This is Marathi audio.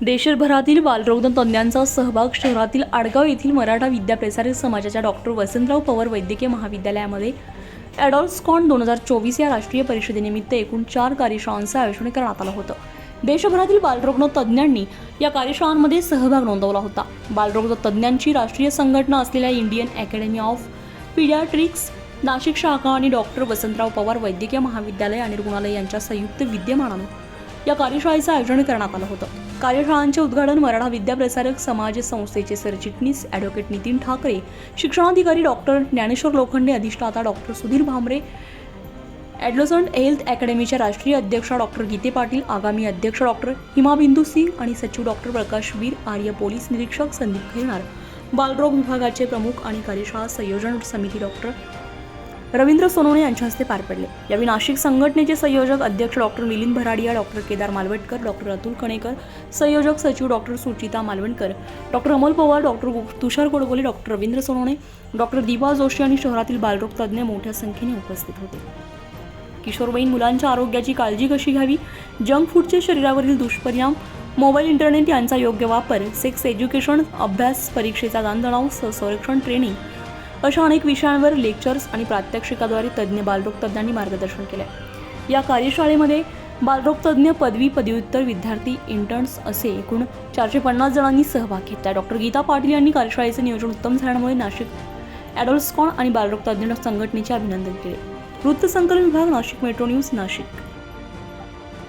देशभरातील बालरोगदन तज्ज्ञांचा सहभाग शहरातील आडगाव येथील मराठा विद्याप्रसारक समाजाच्या डॉक्टर वसंतराव पवार वैद्यकीय महाविद्यालयामध्ये ॲडॉल्सकॉन दोन हजार चोवीस या राष्ट्रीय परिषदेनिमित्त एकूण चार कार्यशाळांचं आयोजन करण्यात आलं होतं. देशभरातील बालरोग तज्ज्ञांनी या कार्यशाळांमध्ये सहभाग नोंदवला होता. बालरोग तज्ज्ञांची राष्ट्रीय संघटना असलेल्या Indian academy of pediatrics Nashik शाखा आणि डॉक्टर वसंतराव पवार वैद्यकीय महाविद्यालय आणि रुग्णालय यांच्या संयुक्त विद्यमानानं या कार्यशाळेचं आयोजन करण्यात आलं होतं. कार्यशाळांचे उद्घाटन मराठा विद्याप्रसारक समाज संस्थेचे सरचिटणीस ॲडव्होकेट नितीन ठाकरे शिक्षणाधिकारी डॉक्टर ज्ञानेश्वर लोखंडे अधिष्ठाता doctor Sudhir Bhamre adolescent health अकॅडमीच्या राष्ट्रीय अध्यक्ष डॉक्टर गीते पाटील आगामी अध्यक्ष डॉक्टर हिमा बिंदू सिंग आणि सचिव डॉक्टर प्रकाश वीर आर्य पोलीस निरीक्षक संदीप खैरनार. बालरोग विभागाचे प्रमुख आणि कार्यशाळा संयोजन समिती डॉक्टर रवींद्र सोनवणे यांच्या हस्ते पार पडले. यावेळी नाशिक संघटनेचे संयोजक अध्यक्ष doctor Milind Bharadia doctor Kedar Malvatkar doctor Atul Kanekar संयोजक सचिव doctor Suchita Malvankar doctor Amol Pawar doctor Tushar Godbole doctor Ravindra Sonawane doctor Deepa Joshi आणि शहरातील बालरोग तज्ज्ञ मोठ्या संख्येने उपस्थित होते. किशोरवयीन मुलांच्या आरोग्याची काळजी कशी घ्यावी? जंक फूडचे शरीरावरील दुष्परिणाम? मोबाईल इंटरनेट यांचा योग्य वापर? सेक्स एज्युकेशन अभ्यास परीक्षेचा ताणतणाव संरक्षण ट्रेनिंग? अशा अनेक विषयांवर लेक्चर्स आणि प्रात्यक्षिकाद्वारे तज्ज्ञ बालरोग तज्ज्ञांनी मार्गदर्शन केले या कार्यशाळेमध्ये बालरोग तज्ज्ञ पदवी पदव्युत्तर विद्यार्थी इंटर्न्स असे एकूण चारशे पन्नास जणांनी सहभाग घेतला. डॉक्टर गीता पाटील यांनी कार्यशाळेचे नियोजन उत्तम झाल्यामुळे नाशिक ॲडोल्सकॉन आणि बालरोग तज्ज्ञ संघटनेचे अभिनंदन केले. वृत्तसंकलन विभाग नाशिक मेट्रो न्यूज नाशिक.